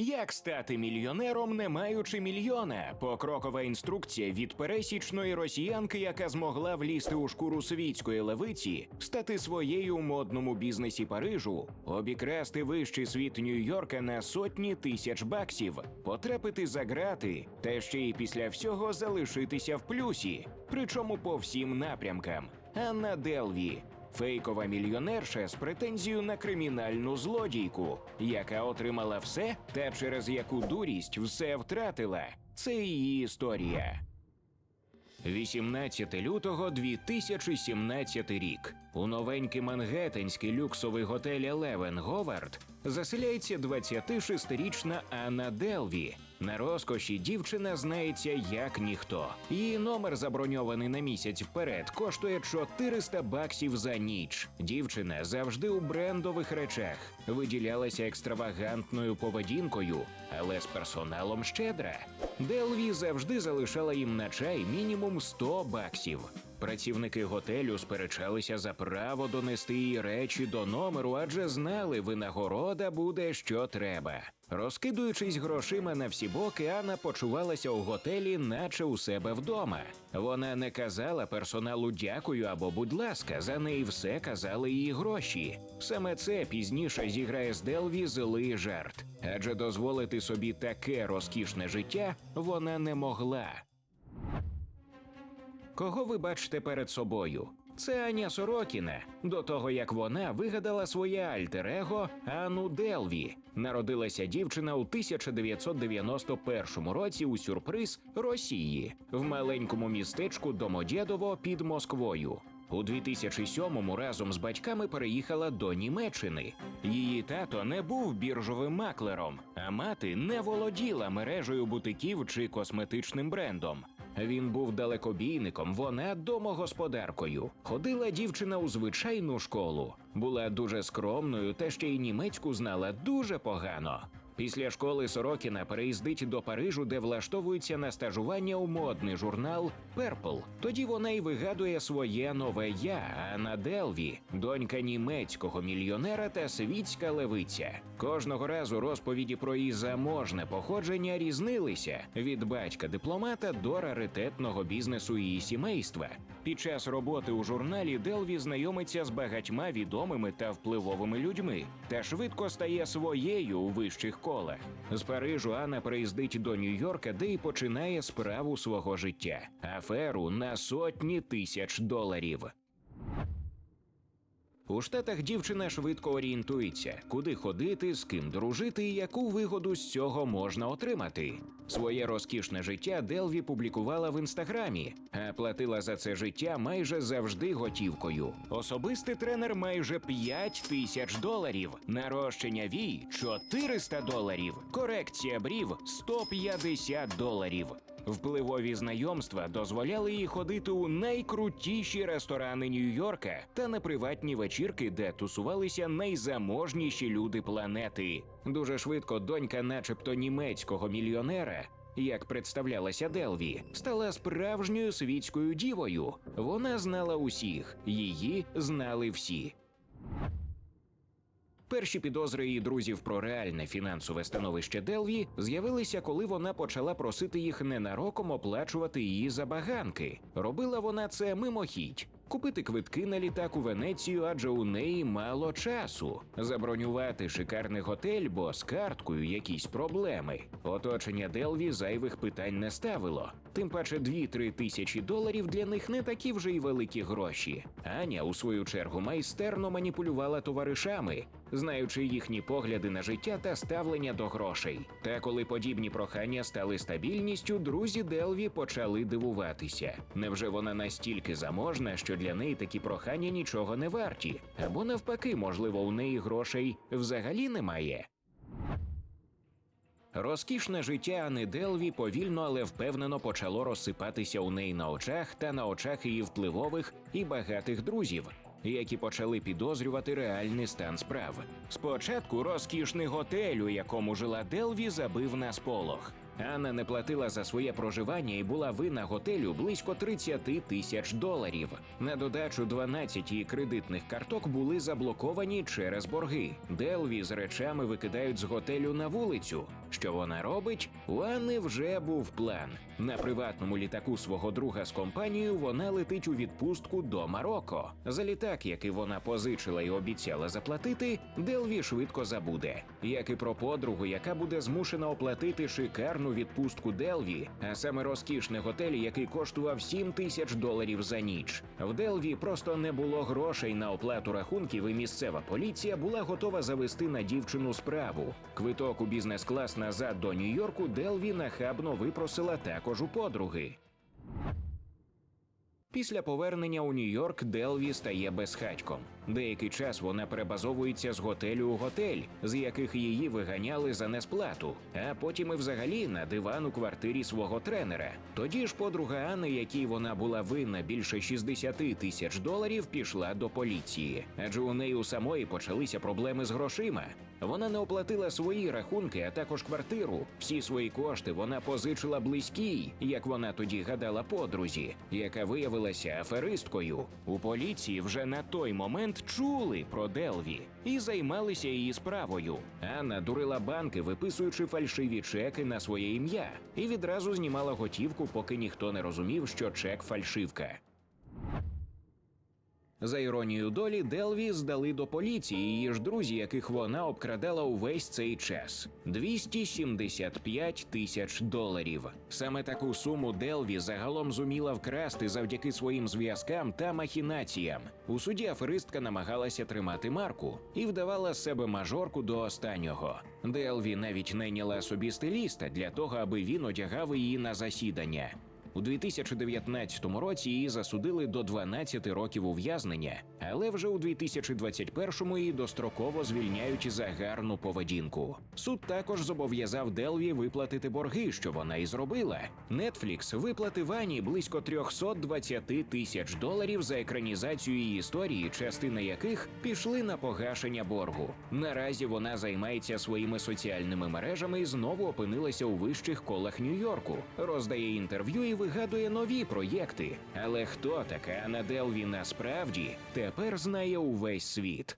Як стати мільйонером, не маючи мільйона? Покрокова інструкція від пересічної росіянки, яка змогла влізти у шкуру світської левиці, стати своєю у модному бізнесі Парижу, обікрасти вищий світ Нью-Йорка на сотні тисяч баксів, потрапити за грати, та ще й після всього залишитися в плюсі, причому по всім напрямкам. Анна Делві. Фейкова мільйонерша з претензією на кримінальну злодійку, яка отримала все та через яку дурість все втратила. Це її історія. 18 лютого 2017 рік. У новенький мангеттенський люксовий готель Елевен Говард заселяється 26-річна Анна Делві. На розкоші дівчина знається як ніхто. Її номер заброньований на місяць вперед коштує 400 баксів за ніч. Дівчина завжди у брендових речах, виділялася екстравагантною поведінкою, але з персоналом щедра. Делві завжди залишала їм на чай мінімум 100 баксів. Працівники готелю сперечалися за право донести її речі до номеру, адже знали, винагорода буде що треба. Розкидуючись грошима на всі боки, Анна почувалася у готелі, наче у себе вдома. Вона не казала персоналу дякую або будь ласка, за неї все казали її гроші. Саме це пізніше зіграє з Делві злий жарт, адже дозволити собі таке розкішне життя вона не могла. Кого ви бачите перед собою? Це Аня Сорокіна. До того як вона вигадала своє альтер-его Ану Делві. Народилася дівчина у 1991 році у сюрприз Росії в маленькому містечку Домодєдово під Москвою. У 2007-му разом з батьками переїхала до Німеччини. Її тато не був біржовим маклером, а мати не володіла мережею бутиків чи косметичним брендом. Він був далекобійником, вона домогосподаркою. Ходила дівчина у звичайну школу, була дуже скромною та ще й німецьку знала дуже погано. Після школи Сорокіна переїздить до Парижу, де влаштовується на стажування у модний журнал Purple. Тоді вона й вигадує своє нове я, Анна Делві, донька німецького мільйонера та світська левиця. Кожного разу розповіді про її заможне походження різнилися від батька дипломата до раритетного бізнесу її сімейства. Під час роботи у журналі Делві знайомиться з багатьма відомими та впливовими людьми та швидко стає своєю у вищих колах. З Парижу Анна приїздить до Нью-Йорка, де й починає справу свого життя аферу на сотні тисяч доларів. У штатах дівчина швидко орієнтується, куди ходити, з ким дружити і яку вигоду з цього можна отримати. Своє розкішне життя Делві публікувала в інстаграмі, а платила за це життя майже завжди готівкою. Особистий тренер майже 5 тисяч доларів, нарощення вій 400 доларів, корекція брів 150 доларів. Впливові знайомства дозволяли їй ходити у найкрутіші ресторани Нью-Йорка та на приватні вечірки, де тусувалися найзаможніші люди планети. Дуже швидко донька, начебто німецького мільйонера. Як представлялася Делві, стала справжньою світською дівою. Вона знала усіх, її знали всі. Перші підозри її друзів про реальне фінансове становище Делві з'явилися, коли вона почала просити їх ненароком оплачувати її забаганки. Робила вона це мимохідь. Купити квитки на літак у Венецію, адже у неї мало часу. Забронювати шикарний готель, бо з карткою якісь проблеми. Оточення Делві зайвих питань не ставило. Тим паче 2-3 тисячі доларів для них не такі вже й великі гроші. Аня, у свою чергу, майстерно маніпулювала товаришами, знаючи їхні погляди на життя та ставлення до грошей. Та коли подібні прохання стали стабільністю, друзі Делві почали дивуватися. Невже вона настільки заможна, що для неї такі прохання нічого не варті? Або навпаки, можливо, у неї грошей взагалі немає? Розкішне життя Ани Делві повільно, але впевнено почало розсипатися у неї на очах та на очах її впливових і багатих друзів, які почали підозрювати реальний стан справ. Спочатку розкішний готель, у якому жила Делві, забив на сполох. Анна не платила за своє проживання і була винна готелю близько 30 тисяч доларів. На додачу 12 її кредитних карток були заблоковані через борги. Делві з речами викидають з готелю на вулицю. Що вона робить? У Анни вже був план. На приватному літаку свого друга з компанією вона летить у відпустку до Марокко. За літак, який вона позичила і обіцяла заплатити, Делві швидко забуде, як і про подругу, яка буде змушена оплатити шикарну відпустку Делві, а саме розкішний готель, який коштував 7 тисяч доларів за ніч. В Делві просто не було грошей на оплату рахунків, і місцева поліція була готова завести на дівчину справу. Квиток у бізнес-клас назад до Нью-Йорку Делві нахабно випросила також у подруги. Після повернення у Нью-Йорк Делві стає безхатьком. Деякий час вона перебазовується з готелю у готель, з яких її виганяли за несплату, а потім і взагалі на диван у квартирі свого тренера. Тоді ж подруга Анни, якій вона була винна більше 60 тисяч доларів, пішла до поліції, адже у неї у самої почалися проблеми з грошима. Вона не оплатила свої рахунки, а також квартиру. Всі свої кошти вона позичила близькій, як вона тоді гадала подрузі, яка виявилася аферисткою. У поліції вже на той момент чули про Делві і займалися її справою. Анна дурила банки, виписуючи фальшиві чеки на своє ім'я, і відразу знімала готівку, поки ніхто не розумів, що чек фальшивка. За іронією долі, Делві здали до поліції її ж друзі, яких вона обкрадала увесь цей час 275 тисяч доларів. Саме таку суму Делві загалом зуміла вкрасти завдяки своїм зв'язкам та махінаціям. У суді аферистка намагалася тримати марку і вдавала з себе мажорку до останнього. Делві навіть найняла собі стиліста для того, аби він одягав її на засідання. У 2019 році її засудили до 12 років ув'язнення, але вже у 2021-му її достроково звільняють за гарну поведінку. Суд також зобов'язав Делві виплатити борги, що вона і зробила. Netflix виплатив Ані близько 320 тисяч доларів за екранізацію її історії, частина яких пішли на погашення боргу. Наразі вона займається своїми соціальними мережами і знову опинилася у вищих колах Нью-Йорку, роздає інтерв'ю і вигадує нові проєкти. Але хто така Анна Делві насправді тепер знає увесь світ.